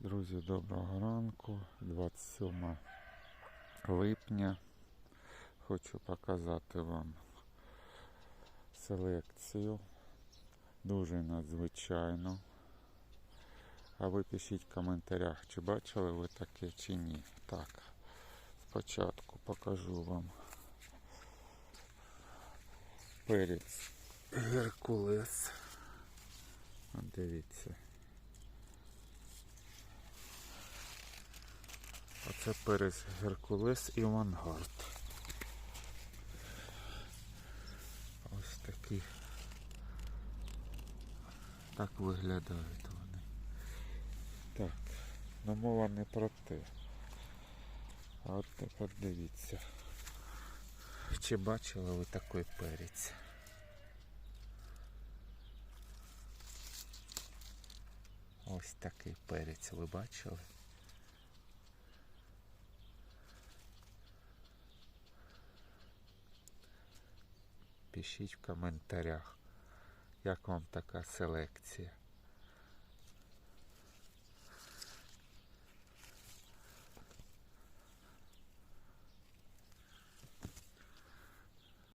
Друзі, доброго ранку, 27 липня. Хочу показати вам селекцію. Дуже надзвичайно. А ви пишіть в коментарях, чи бачили ви таке чи ні. Так, спочатку покажу вам перець Геркулес. От дивіться. Оце перець Геркулес і Вангард. Ось такі. Так виглядають вони. Так, ну мова не про те. А от тепер дивіться. Чи бачили ви такий перець? Ось такий перець ви бачили? Пишіть в коментарях, як вам така селекція.